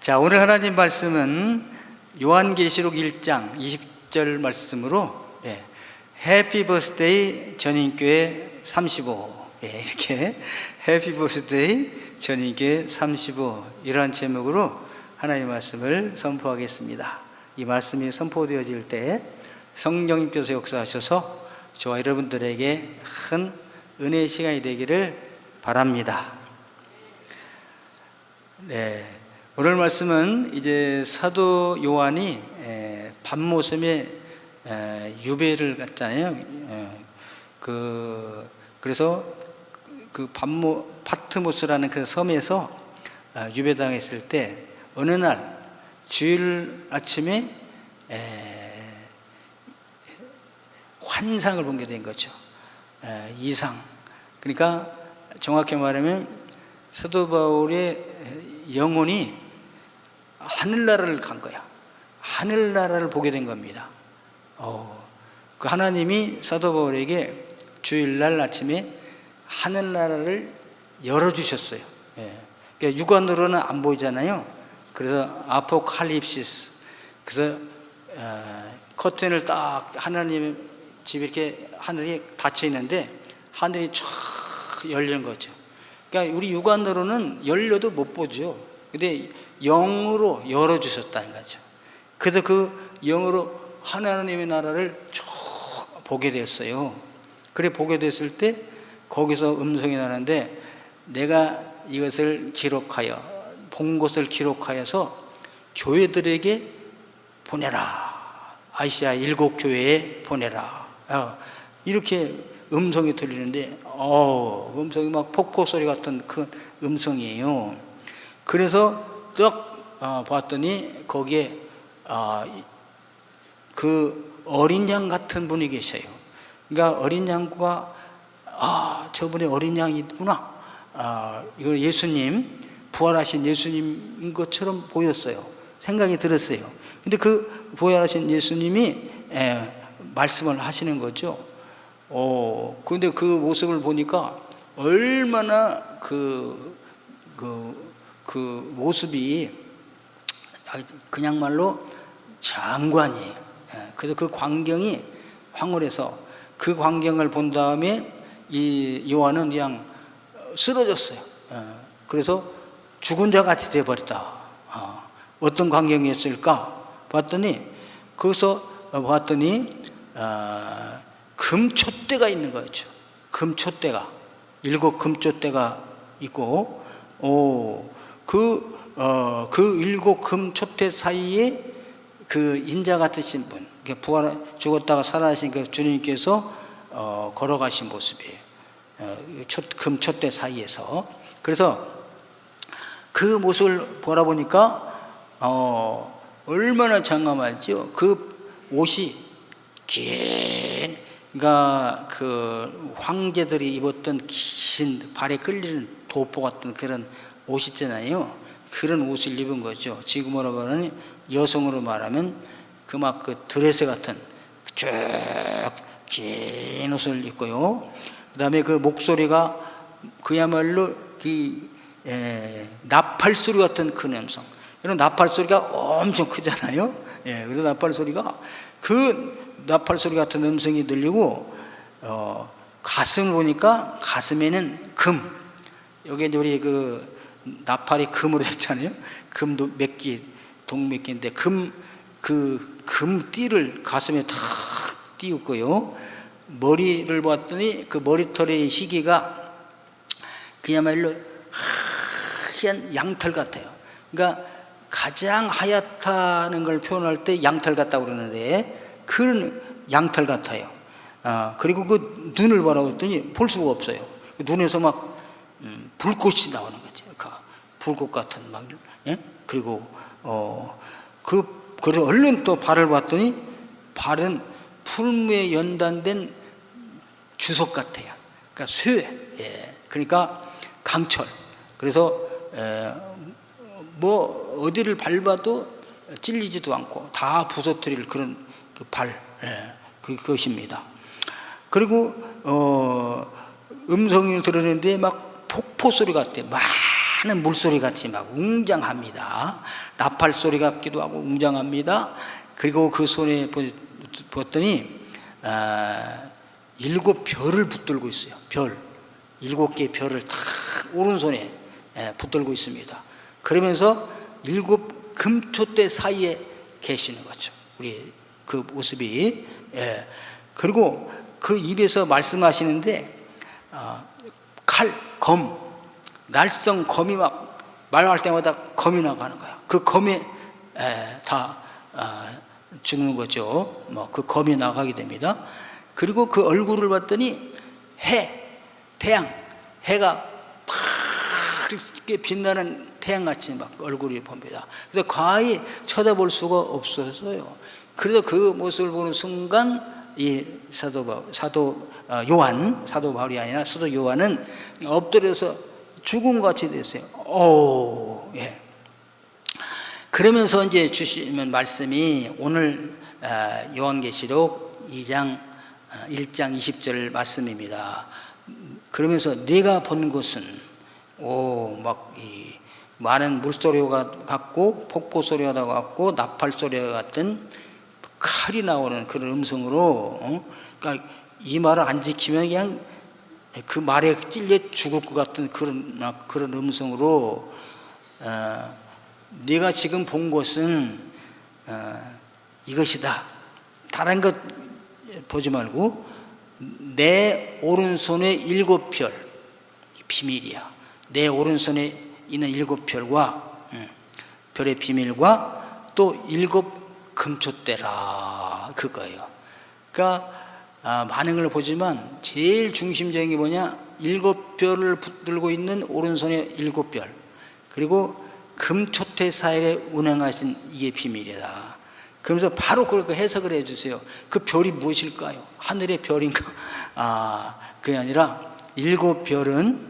자, 오늘 하나님 말씀은 요한계시록 1장 20절 말씀으로 예, 해피 버스데이 전인교회 35 예, 이렇게 해피 버스데이 전인교회 35 이러한 제목으로 하나님 말씀을 선포하겠습니다. 이 말씀이 선포되어질 때 성령님께서 역사하셔서 저와 여러분들에게 큰 은혜의 시간이 되기를 바랍니다. 네. 오늘 말씀은 이제 사도 요한이 에, 밤모섬에 에, 유배를 갔잖아요. 에, 그 그래서 그 밤모 파트모스라는 그 섬에서 아, 유배당했을 때 어느 날 주일 아침에 에, 환상을 본게된 거죠. 에, 이상. 그러니까 정확히 말하면 사도 바울의 영혼이 하늘나라를 간 거야. 하늘나라를 보게 된 겁니다. 어, 그 하나님이 사도 바울에게 주일날 아침에 하늘나라를 열어주셨어요. 예. 그러니까 육안으로는 안 보이잖아요. 그래서 아포칼립시스. 그래서 어, 커튼을 딱 하나님 집 이렇게 하늘이 닫혀 있는데 하늘이 쫙 열린 거죠. 그러니까 우리 육안으로는 열려도 못 보죠. 근데 영으로 열어주셨다는 거죠. 그래서 그 영으로 하나님의 나라를 쭉 보게 됐어요. 그래 보게 됐을 때 거기서 음성이 나는데 내가 이것을 기록하여 본 것을 기록하여서 교회들에게 보내라. 아시아 일곱 교회에 보내라. 어, 이렇게 음성이 들리는데 어, 음성이 막 폭포 소리 같은 그 음성이에요. 그래서 딱 어, 봤더니 거기에 어, 그 어린 양 같은 분이 계셔요. 그러니까 어린 양과 아 저분이 어린 양이구나. 아 이거 예수님 부활하신 예수님인 것처럼 보였어요. 생각이 들었어요. 근데 그 부활하신 예수님이 에, 말씀을 하시는 거죠. 어, 근데 그 모습을 보니까 얼마나 그, 그, 그 모습이 그냥 말로 장관이에요. 예, 그래서 그 광경이 황홀해서 그 광경을 본 다음에 이 요한은 그냥 쓰러졌어요. 예, 그래서 죽은 자 같이 되어버렸다. 어, 어떤 광경이었을까? 봤더니, 거기서 봤더니, 어, 금촛대가 있는 거죠. 금촛대가. 일곱 금촛대가 있고, 오, 그, 어, 그 일곱 금촛대 사이에 그 인자 같으신 분, 부활, 죽었다가 살아나신 그 주님께서 어, 걸어가신 모습이에요. 어, 첫, 금촛대 사이에서. 그래서 그 모습을 보라보니까, 어, 얼마나 장엄하죠. 그 옷이 긴, 그러니까 그 황제들이 입었던 긴 발에 끌리는 도포 같은 그런 옷 있잖아요. 그런 옷을 입은 거죠. 지금으로 말하면 여성으로 말하면 그막 그 드레스 같은 쭉 긴 옷을 입고요. 그다음에 그 목소리가 그야말로 그 에, 나팔 소리 같은 큰 음성. 이런 나팔 소리가 엄청 크잖아요. 예, 그래서 나팔 소리가 그 나팔 소리 같은 음성이 들리고 어, 가슴을 보니까 가슴에는 금. 여기 우리 그 나팔이 금으로 됐잖아요. 금도 몇 개, 동몇 개인데 금 그 금띠를 가슴에 탁 띄웠고요. 머리를 봤더니 그 머리털의 시기가 그야말로 하얀 양털 같아요. 그러니까 가장 하얗다는 걸 표현할 때 양털 같다고 그러는데 그런 양털 같아요. 아, 그리고 그 눈을 바라봤더니 볼 수가 없어요. 그 눈에서 막 음, 불꽃이 나오는. 그 불꽃 같은 막 예? 그리고 어그 그래 얼른 또 발을 봤더니 발은 풀무에 연단된 주석 같아요. 그러니까 쇠. 예. 그러니까 강철. 그래서 에, 뭐 어디를 밟아도 찔리지도 않고 다 부서뜨릴 그런 그 발, 예, 그, 그것입니다. 그리고 어, 음성을 들었는데 막 폭포 소리 같아. 막 많은 물소리 같이 막 웅장합니다. 나팔 소리 같기도 하고 웅장합니다. 그리고 그 손에 보- 봤더니 아, 일곱 별을 붙들고 있어요. 별 일곱 개의 별을 탁 오른손에 예, 붙들고 있습니다. 그러면서 일곱 금초대 사이에 계시는 거죠. 우리 그 모습이 예. 그리고 그 입에서 말씀하시는데 어, 칼, 검, 날성 검이 막 말할 때마다 검이 나가는 거야. 그 검에 에, 다 아, 죽는 거죠. 뭐 그 검이 나가게 됩니다. 그리고 그 얼굴을 봤더니 해, 태양, 해가 밝게 빛나는 태양같이 막 얼굴이 봅니다. 그래서 과히 쳐다볼 수가 없어서요. 그래서 그 모습을 보는 순간 이 사도 바- 사도 어, 요한 사도 바울이 아니라 사도 요한은 엎드려서 죽음 같이 됐어요. 오, 예. 그러면서 이제 주시면 말씀이 오늘 아, 요한계시록 2장 1장 20절 말씀입니다. 그러면서 네가 본 것은 오막이 많은 물소리가 같고 폭포 소리가 같고 나팔 소리가 같은 칼이 나오는 그런 음성으로 어? 그러니까 이 말을 안 지키면 그냥 그 말에 찔려 죽을 것 같은 그런 막 그런 음성으로 어, 네가 지금 본 것은 어, 이것이다. 다른 것 보지 말고 내 오른손에 일곱 별 비밀이야. 내 오른손에 있는 일곱 별과 음, 별의 비밀과 또 일곱 금초대라 그거예요. 그러니까 아, 많은 걸 보지만 제일 중심적인 게 뭐냐? 일곱 별을 붙들고 있는 오른손에 일곱 별 그리고 금초대 사이에 운행하신 이게 비밀이다. 그러면서 바로 그렇게 해석을 해주세요. 그 별이 무엇일까요? 하늘의 별인가? 아, 그게 아니라 일곱 별은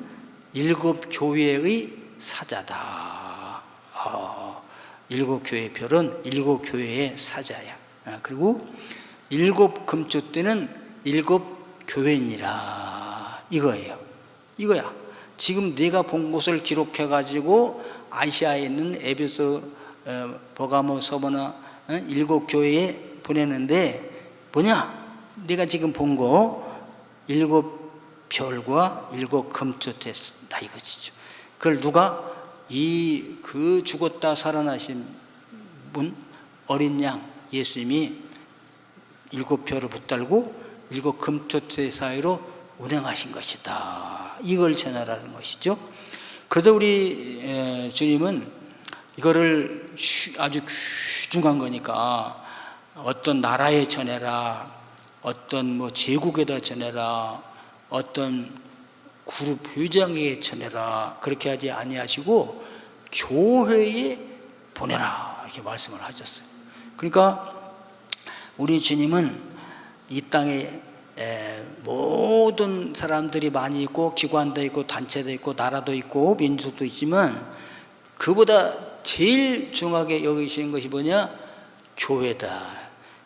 일곱 교회의 사자다. 어, 일곱 교회의 별은 일곱 교회의 사자야. 아, 그리고 일곱 금초대는 일곱 교회니라. 이거예요. 이거야. 지금 네가 본 것을 기록해 가지고 아시아에 있는 에베소, 어, 버가모, 서버나 어, 일곱 교회에 보내는데 뭐냐? 네가 지금 본 거 일곱 별과 일곱 금초대다 이것이죠. 그걸 누가 이 그 죽었다 살아나신 분 어린 양 예수님이 일곱 별을 붙들고 일곱 금초대 사이로 운행하신 것이다. 이걸 전하라는 것이죠. 그래서 우리 에, 주님은 이거를 쉬- 아주 귀중한 거니까 어떤 나라에 전해라, 어떤 뭐 제국에다 전해라, 어떤 그룹 회장에게 전해라 그렇게 하지 아니하시고 교회에 보내라 이렇게 말씀을 하셨어요. 그러니까 우리 주님은 이 땅에 에, 모든 사람들이 많이 있고 기관도 있고 단체도 있고 나라도 있고 민족도 있지만 그보다 제일 중하게 여기시는 것이 뭐냐 교회다.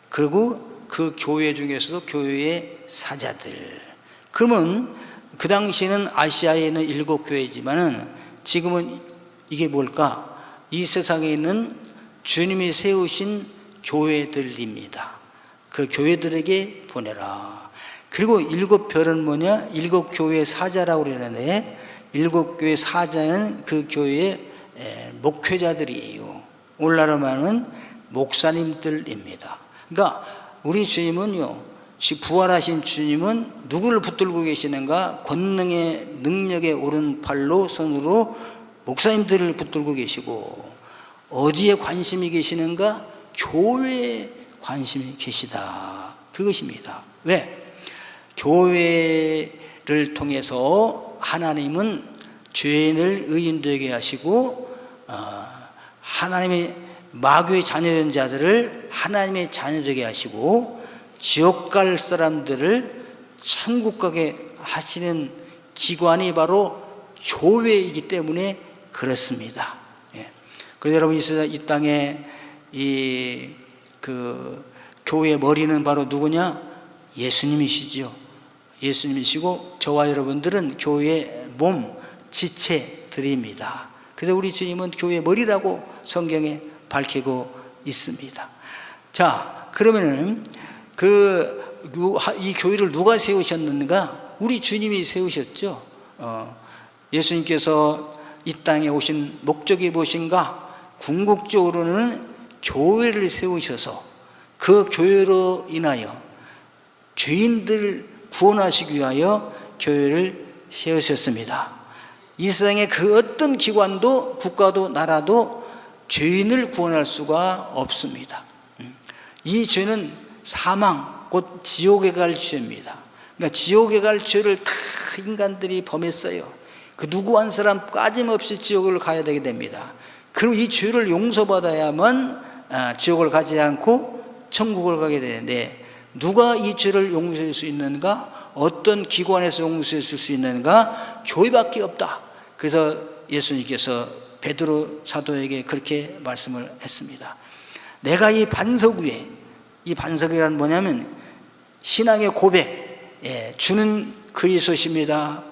그리고 그 교회 중에서도 교회의 사자들. 그러면 그 당시에는 아시아에 있는 일곱 교회지만은 지금은 이게 뭘까? 이 세상에 있는 주님이 세우신 교회들입니다. 그 교회들에게 보내라. 그리고 일곱 별은 뭐냐? 일곱 교회 사자라고 그러는데 일곱 교회 사자는 그 교회의 에, 목회자들이에요. 오늘날로만은 목사님들입니다. 그러니까 우리 주님은요, 시- 부활하신 주님은 누구를 붙들고 계시는가? 권능의 능력의 오른팔로 손으로 목사님들을 붙들고 계시고 어디에 관심이 계시는가? 교회에 관심이 계시다. 그것입니다. 왜? 교회를 통해서 하나님은 죄인을 의인되게 하시고 어, 하나님의 마귀의 자녀된 자들을 하나님의 자녀되게 하시고 지옥 갈 사람들을 천국 가게 하시는 기관이 바로 교회이기 때문에 그렇습니다. 예. 그래서 여러분 이 땅에 이 그 교회의 머리는 바로 누구냐? 예수님이시지요. 예수님이시고 저와 여러분들은 교회의 몸 지체들입니다. 그래서 우리 주님은 교회 머리라고 성경에 밝히고 있습니다. 자, 그러면은 그 이 교회를 누가 세우셨는가? 우리 주님이 세우셨죠. 어, 예수님께서 이 땅에 오신 목적이 무엇인가? 궁극적으로는 교회를 세우셔서 그 교회로 인하여 죄인들을 구원하시기 위하여 교회를 세우셨습니다. 이 세상의 그 어떤 기관도 국가도 나라도 죄인을 구원할 수가 없습니다. 음. 이 죄는 사망, 곧 지옥에 갈 죄입니다. 그러니까 지옥에 갈 죄를 다 인간들이 범했어요. 그 누구 한 사람 빠짐없이 지옥을 가야 되게 됩니다. 그리고 이 죄를 용서받아야만 아, 지옥을 가지 않고 천국을 가게 되는데 누가 이 죄를 용서할 수 있는가? 어떤 기관에서 용서해 줄 수 있는가? 교회밖에 없다. 그래서 예수님께서 베드로 사도에게 그렇게 말씀을 했습니다. 내가 이 반석 위에 이 반석이란 뭐냐면 신앙의 고백, 예, 주는 그리스도십니다.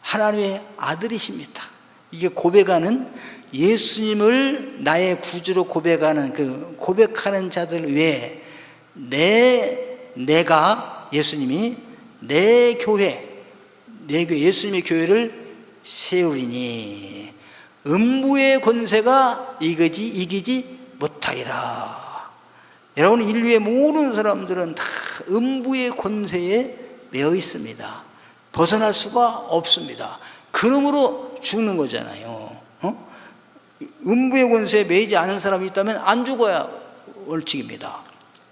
하나님의 아들이십니다. 이게 고백하는 예수님을 나의 구주로 고백하는 그 고백하는 자들 외에 내 내가 예수님이 내 교회 내 교회 예수님의 교회를 세우리니 음부의 권세가 이기지 이기지 못하리라. 여러분 인류의 모든 사람들은 다 음부의 권세에 매여 있습니다. 벗어날 수가 없습니다. 그러므로 죽는 거잖아요. 어? 음부의 권세에 매이지 않은 사람이 있다면 안 죽어야 원칙입니다.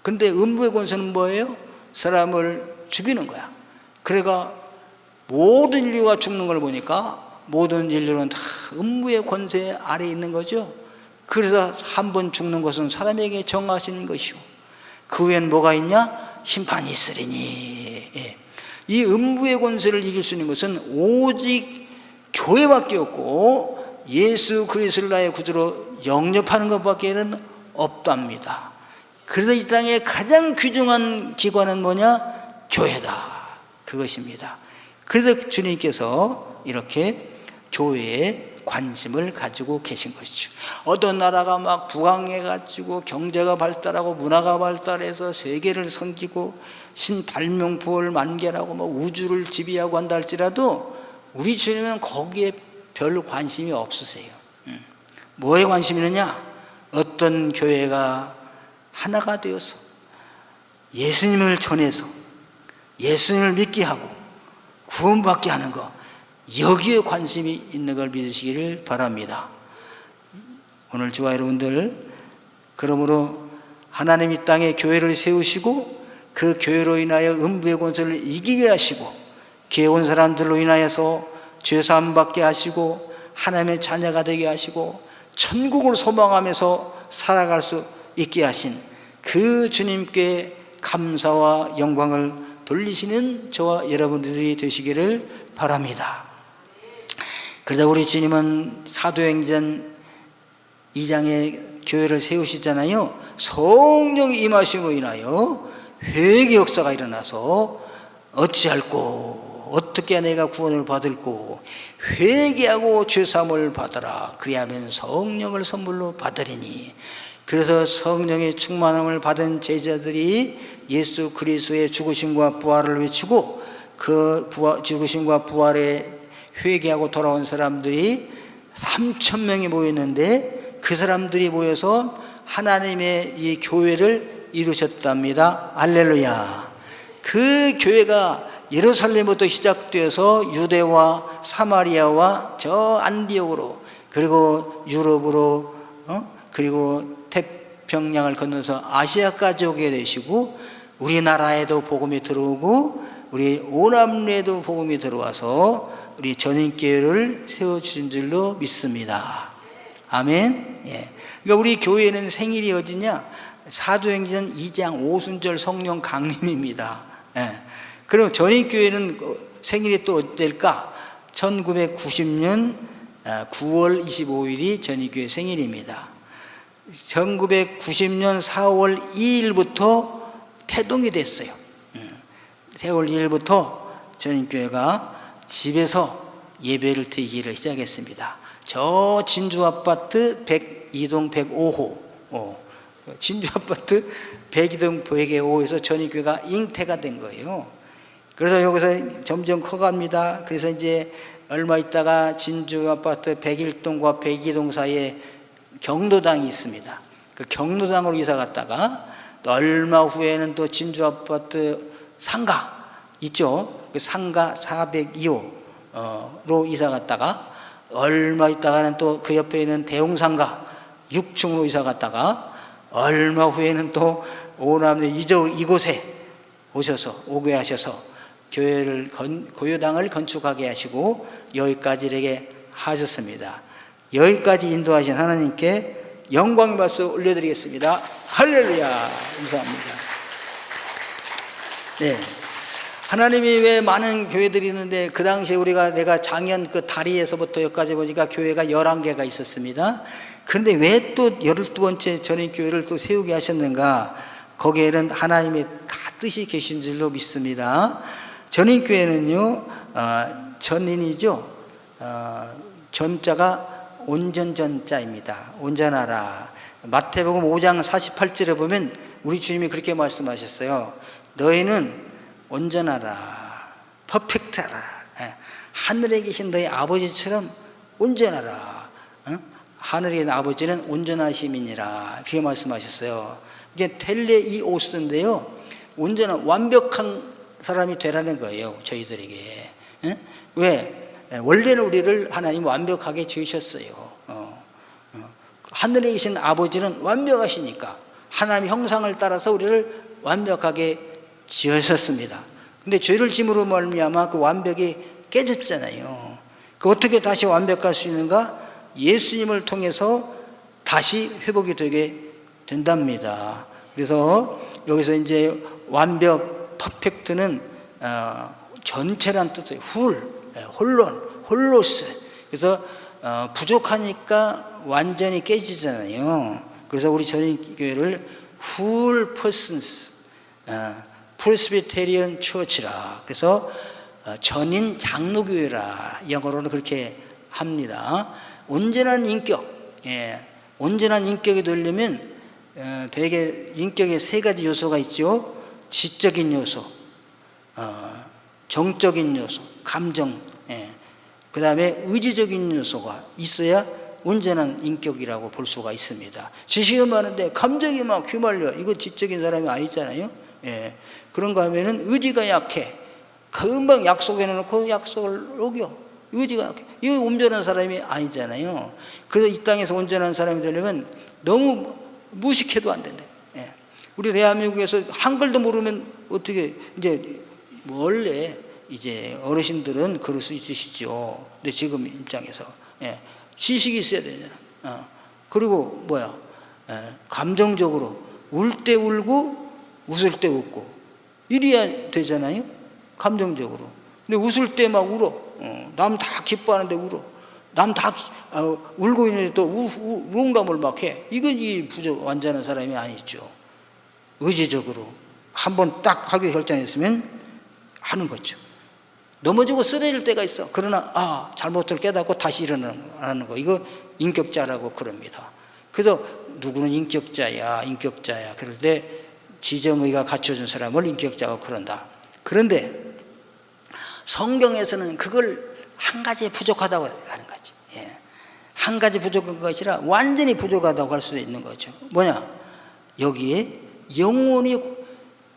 근데 음부의 권세는 뭐예요? 사람을 죽이는 거야. 그래가 모든 인류가 죽는 걸 보니까 모든 인류는 다 음부의 권세 아래 있는 거죠. 그래서 한 번 죽는 것은 사람에게 정하시는 것이요. 그 후엔 뭐가 있냐? 심판이 있으리니. 예. 이 음부의 권세를 이길 수 있는 것은 오직 교회밖에 없고 예수 그리스도를 나의 구주로 영접하는 것밖에는 없답니다. 그래서 이 땅에 가장 귀중한 기관은 뭐냐? 교회다. 그것입니다. 그래서 주님께서 이렇게 교회에 관심을 가지고 계신 것이죠. 어떤 나라가 막 부강해가지고 경제가 발달하고 문화가 발달해서 세계를 섬기고 신발명부를 만개하고 뭐 우주를 지배하고 한다 할지라도 우리 주님은 거기에 별 관심이 없으세요. 음. 뭐에 관심이 있느냐? 어떤 교회가 하나가 되어서 예수님을 전해서 예수님을 믿게 하고 구원받게 하는 것 여기에 관심이 있는 걸 믿으시기를 바랍니다. 오늘 저와 여러분들 그러므로 하나님 이 땅에 교회를 세우시고 그 교회로 인하여 음부의 권세를 이기게 하시고 교회 온 사람들로 인하여서 죄사함 받게 하시고 하나님의 자녀가 되게 하시고 천국을 소망하면서 살아갈 수 있게 하신 그 주님께 감사와 영광을 돌리시는 저와 여러분들이 되시기를 바랍니다. 그러자 우리 주님은 사도행전 2장에 교회를 세우시잖아요. 성령이 임하심으로 인하여 회개 역사가 일어나서 어찌할꼬 어떻게 내가 구원을 받을꼬 회개하고 죄사함을 받아라 그리하면 성령을 선물로 받으리니 그래서 성령의 충만함을 받은 제자들이 예수 그리스도의 죽으심과 부활을 외치고 그 부활, 죽으심과 부활에 회개하고 돌아온 사람들이 3천 명이 모였는데 그 사람들이 모여서 하나님의 이 교회를 이루셨답니다. 알렐루야. 그 교회가 예루살렘부터 시작되어서 유대와 사마리아와 저 안디옥으로 그리고 유럽으로 어? 그리고 태평양을 건너서 아시아까지 오게 되시고 우리나라에도 복음이 들어오고 우리 오남리에도 복음이 들어와서 우리 전인교회를 세워주신 줄로 믿습니다. 아멘. 예. 그러니까 우리 교회는 생일이 어디냐? 사도행전 2장 오순절 성령 강림입니다. 예. 그럼 전인교회는 생일이 또 어떨까? 1990년 9월 25일이 전인교회 생일입니다. 1990년 4월 2일부터 태동이 됐어요. 4월 2일부터 전인교회가 집에서 예배를 드리기를 시작했습니다. 저 진주 아파트 102동 105호. 어. 진주 아파트 102동 105호에서 전입교회가 잉태가 된 거예요. 그래서 여기서 점점 커갑니다. 그래서 이제 얼마 있다가 진주 아파트 101동과 102동 사이에 경로당이 있습니다. 그 경로당으로 이사 갔다가 또 얼마 후에는 또 진주 아파트 상가 있죠. 그 상가 402호로 이사 갔다가 얼마 있다가는 또 그 옆에 있는 대웅상가 6층으로 이사 갔다가 얼마 후에는 또 오남의 이저 이곳에 오셔서 오게 하셔서 교회를 건, 고요당을 건축하게 하시고 여기까지 이렇게 하셨습니다. 여기까지 인도하신 하나님께 영광의 박수 올려드리겠습니다. 할렐루야 감사합니다. 네. 하나님이 왜 많은 교회들이 있는데 그 당시에 우리가 내가 작년 그 다리에서부터 여기까지 보니까 교회가 11개가 있었습니다. 그런데 왜 또 12번째 전인교회를 또 세우게 하셨는가? 거기에는 하나님의 다 뜻이 계신 줄로 믿습니다. 전인교회는요, 어, 전인이죠. 어, 전자가 온전 전자입니다. 온전하라. 마태복음 5장 48절에 보면 우리 주님이 그렇게 말씀하셨어요. 너희는 온전하라. 퍼펙트하라. 예. 하늘에 계신 너희 아버지처럼 온전하라. 어? 하늘에 계신 아버지는 온전하심이니라. 그렇게 말씀하셨어요. 이게 텔레이오스인데요. 온전한 완벽한 사람이 되라는 거예요. 저희들에게. 예? 왜? 예, 원래는 우리를 하나님 완벽하게 지으셨어요. 어, 어. 하늘에 계신 아버지는 완벽하시니까 하나님 형상을 따라서 우리를 완벽하게 지으셨습니다. 근데 죄를 짐으로 말미암아 그 완벽이 깨졌잖아요. 그 어떻게 다시 완벽할 수 있는가? 예수님을 통해서 다시 회복이 되게 된답니다. 그래서 여기서 이제 완벽, 퍼펙트는 어, 전체란 뜻이에요. 훌, 예, 홀론, 홀로스. 그래서 어, 부족하니까 완전히 깨지잖아요. 그래서 우리 전인교회를 훌 퍼슨스, 프레스비테리언 처치라. 그래서 어, 전인 장로교회라. 영어로는 그렇게 합니다. 온전한 인격, 예, 온전한 인격이 되려면 어, 대개 인격에 세 가지 요소가 있죠. 지적인 요소, 어, 정적인 요소, 감정, 예. 그 다음에 의지적인 요소가 있어야 온전한 인격이라고 볼 수가 있습니다. 지식은 많은데 감정이 막 휘말려. 이거 지적인 사람이 아니잖아요. 예. 그런가 하면은 의지가 약해. 금방 약속해 놓고 약속을 어겨. 의지가 약해. 이거 온전한 사람이 아니잖아요. 그래서 이 땅에서 온전한 사람이 되려면 너무 무식해도 안 된대. 예. 우리 대한민국에서 한글도 모르면 어떻게 이제 원래 이제 어르신들은 그럴 수 있으시죠. 근데 지금 입장에서 예. 지식이 있어야 되잖아. 어. 그리고 뭐야? 예. 감정적으로 울 때 울고 웃을 때 웃고 이래야 되잖아요. 감정적으로. 근데 웃을 때 막 울어. 어. 남다 기뻐하는데 울어. 남다 어, 울고 있는데 또 우, 우, 우웅담을 막 해. 이건 이 부족 완전한 사람이 아니죠. 의지적으로 한 번 딱 하기 결정했으면 하는 거죠. 넘어지고 쓰러질 때가 있어. 그러나 아 잘못을 깨닫고 다시 일어나는 거. 이거 인격자라고 그럽니다. 그래서 누구는 인격자야, 인격자야. 그럴 때 지정의가 갖춰준 사람을 인격자가 그런다. 그런데 성경에서는 그걸 한 가지 부족하다고 하는 거지. 예. 한 가지 부족한 것이 아니라 완전히 부족하다고 할 수도 있는 거죠. 뭐냐? 여기에 영혼이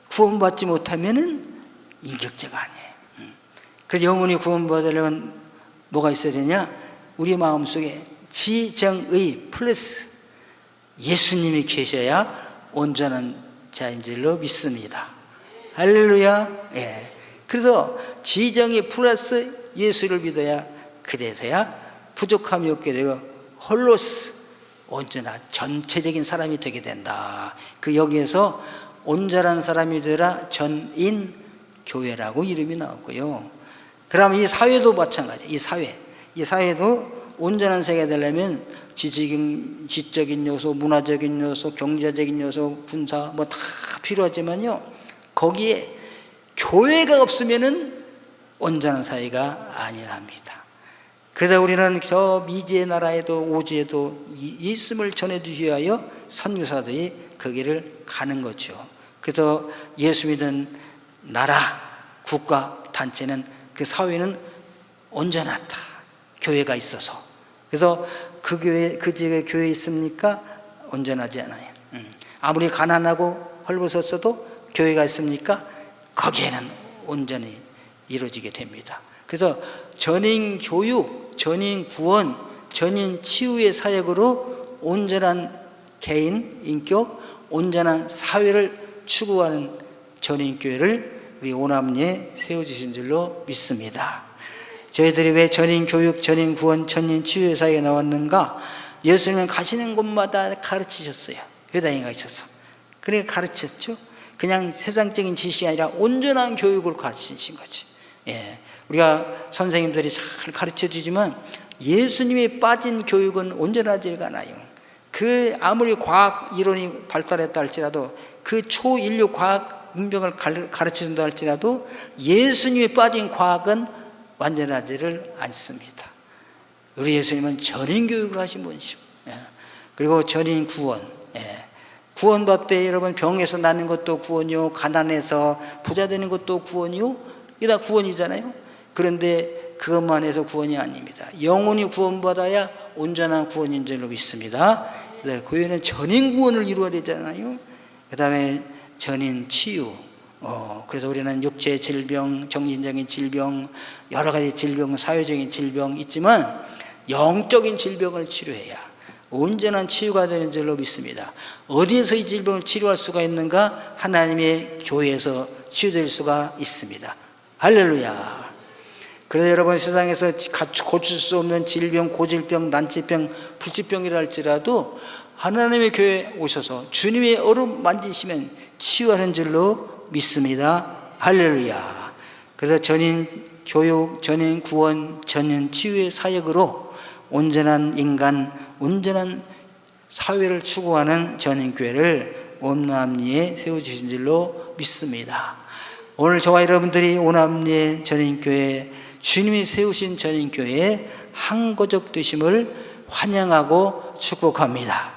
구원받지 못하면은 인격자가 아니에요. 음. 그래서 영혼이 구원받으려면 뭐가 있어야 되냐? 우리 마음속에 지정의 플러스 예수님이 계셔야 온전한 자인 줄로 믿습니다. 할렐루야. 예. 그래서 지정이 플러스 예수를 믿어야 그래서야 부족함이 없게 되고 홀로스 온전한 전체적인 사람이 되게 된다. 그 여기에서 온전한 사람이 되라 전인 교회라고 이름이 나왔고요. 그러면 이 사회도 마찬가지. 이 사회, 이 사회도 온전한 세계가 되려면 지적인, 지적인 요소, 문화적인 요소, 경제적인 요소, 군사 뭐 다 필요하지만요. 거기에 교회가 없으면은 온전한 사회가 아니랍니다. 그래서 우리는 저 미지의 나라에도 오지에도 전해주기 위하여 선교사들이 거기를 가는 거죠. 그래서 예수 믿는 나라, 국가, 단체는 그 사회는 온전하다. 교회가 있어서. 그래서 그 교회, 그 지역에 교회 있습니까? 온전하지 않아요. 음. 아무리 가난하고 헐벗었어도 교회가 있습니까? 거기에는 온전히 이루어지게 됩니다. 그래서 전인 교육, 전인 구원, 전인 치유의 사역으로 온전한 개인, 인격, 온전한 사회를 추구하는 전인교회를 우리 오남리에 세워주신 줄로 믿습니다. 저희들이 왜 전인 교육, 전인 구원, 전인 치유의 사역에 나왔는가? 예수님은 가시는 곳마다 가르치셨어요. 회당에 가셔서. 그래 가르쳤죠. 그냥 세상적인 지식이 아니라 온전한 교육을 가르치신 거지. 예. 우리가 선생님들이 잘 가르쳐 주지만 예수님이 빠진 교육은 온전하지가 않아요. 그 아무리 과학 이론이 발달했다 할지라도 그 초인류 과학 문명을 가르쳐 준다 할지라도 예수님이 빠진 과학은 완전하지를 않습니다. 우리 예수님은 전인 교육을 하신 분이죠. 예. 그리고 전인 구원. 예. 구원받되 여러분 병에서 나는 것도 구원이요, 가난해서 부자 되는 것도 구원이요. 이게 다 구원이잖아요. 그런데 그것만 해서 구원이 아닙니다. 영혼이 구원받아야 온전한 구원인 줄로 믿습니다. 네, 교회는 전인 구원을 이루어야 되잖아요. 그 다음에 전인 치유. 어, 그래서 우리는 육체 질병, 정신적인 질병, 여러 가지 질병, 사회적인 질병 있지만 영적인 질병을 치료해야 온전한 치유가 되는 줄로 믿습니다. 어디에서 이 질병을 치료할 수가 있는가? 하나님의 교회에서 치유될 수가 있습니다. 할렐루야. 그래서 여러분 세상에서 고칠 수 없는 질병, 고질병, 난치병, 불치병이라 할지라도 하나님의 교회에 오셔서 주님의 얼음 만지시면 치유하는 줄로 믿습니다. 할렐루야. 그래서 전인 교육, 전인 구원, 전인 치유의 사역으로 온전한 인간, 온전한 사회를 추구하는 전인 교회를 온남리에 세워주신 줄로 믿습니다. 오늘 저와 여러분들이 오남리의 전인 교회, 주님이 세우신 전인교회의 항거적 되심을 환영하고 축복합니다.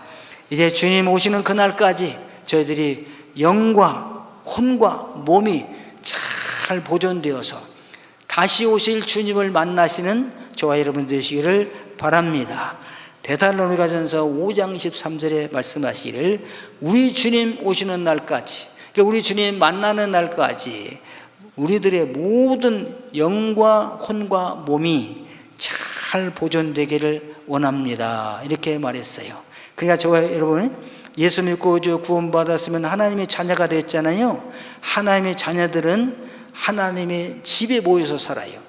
이제 주님 오시는 그날까지 저희들이 영과 혼과 몸이 잘 보존되어서 다시 오실 주님을 만나시는 저와 여러분 되시기를 바랍니다. 대살로니가전서 5장 13절에 말씀하시기를 우리 주님 오시는 날까지 그러니까 우리 주님 만나는 날까지 우리들의 모든 영과 혼과 몸이 잘 보존되기를 원합니다. 이렇게 말했어요. 그러니까 저와 여러분 예수 믿고 구원받았으면 하나님의 자녀가 됐잖아요. 하나님의 자녀들은 하나님의 집에 모여서 살아요.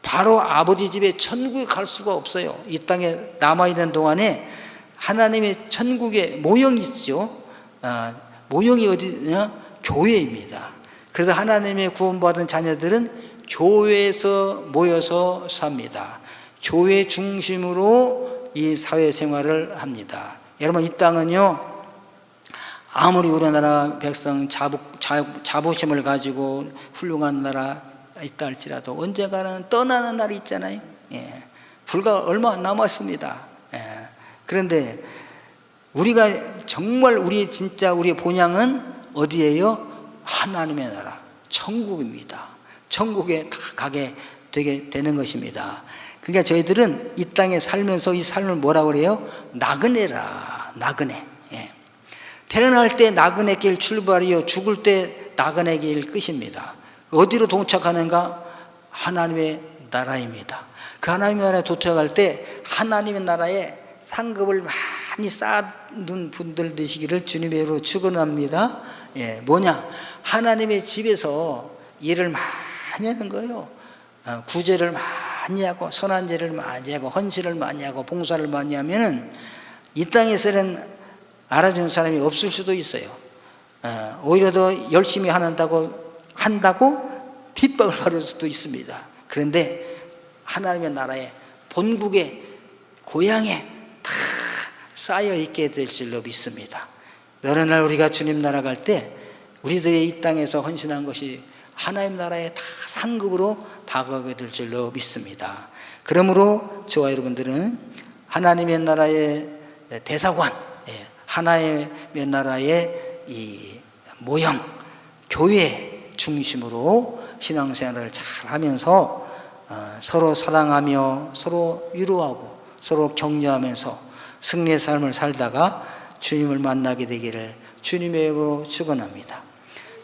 바로 아버지 집에 천국에 갈 수가 없어요. 이 땅에 남아있는 동안에 하나님의 천국의 모형이 있죠. 아, 모형이 어디냐? 교회입니다. 그래서 하나님의 구원받은 자녀들은 교회에서 모여서 삽니다. 교회 중심으로 이 사회생활을 합니다. 여러분 이 땅은요 아무리 우리나라 백성 자부, 자부심을 가지고 훌륭한 나라 있다 할지라도 언젠가는 떠나는 날이 있잖아요. 예. 불과 얼마 안 남았습니다. 예. 그런데 우리가 정말 우리 진짜 우리의 본향은 어디예요? 하나님의 나라, 천국입니다. 천국에 다 가게 되게 되는 것입니다. 그러니까 저희들은 이 땅에 살면서 이 삶을 뭐라고 그래요? 나그네라, 나그네. 예. 태어날 때 나그네 길 출발이요, 죽을 때 나그네 길 끝입니다. 어디로 동착하는가? 하나님의 나라입니다. 그 하나님의 나라에 도착할 때 하나님의 나라에 상급을 많이 쌓는 분들 되시기를 주님의 이름으로 축원합니다. 예, 뭐냐? 하나님의 집에서 일을 많이 하는 거예요. 어, 구제를 많이 하고 선한 제를 많이 하고 헌신을 많이 하고 봉사를 많이 하면은 이 땅에서는 알아주는 사람이 없을 수도 있어요. 어, 오히려 더 열심히 한다고 한다고 핍박을 받을 수도 있습니다. 그런데 하나님의 나라에 본국에 고향에 다 쌓여 있게 될 줄로 믿습니다. 어느 날 우리가 주님 나라 갈 때 우리들의 이 땅에서 헌신한 것이 하나님 나라의 다 상급으로 다가가게 될 줄로 믿습니다. 그러므로 저와 여러분들은 하나님의 나라의 대사관, 예, 하나님의 나라의 이 모형, 교회 중심으로 신앙생활을 잘 하면서 어, 서로 사랑하며 서로 위로하고 서로 격려하면서 승리의 삶을 살다가 주님을 만나게 되기를 주님의 이름으로 축원합니다.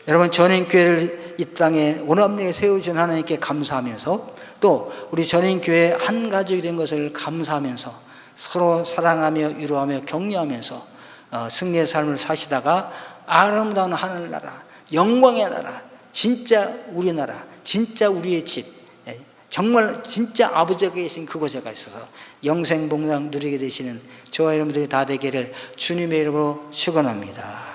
여러분 전인교회를 이 땅에 원합리에 세우신 하나님께 감사하면서 또 우리 전인교회 한 가족이 된 것을 감사하면서 서로 사랑하며 위로하며 격려하면서 어, 승리의 삶을 사시다가 아름다운 하늘나라 영광의 나라 진짜 우리나라 진짜 우리의 집 예, 정말 진짜 아버지가 계신 그곳에 가 있어서 영생복락 누리게 되시는 저와 여러분들이 다 되기를 주님의 이름으로 축원합니다.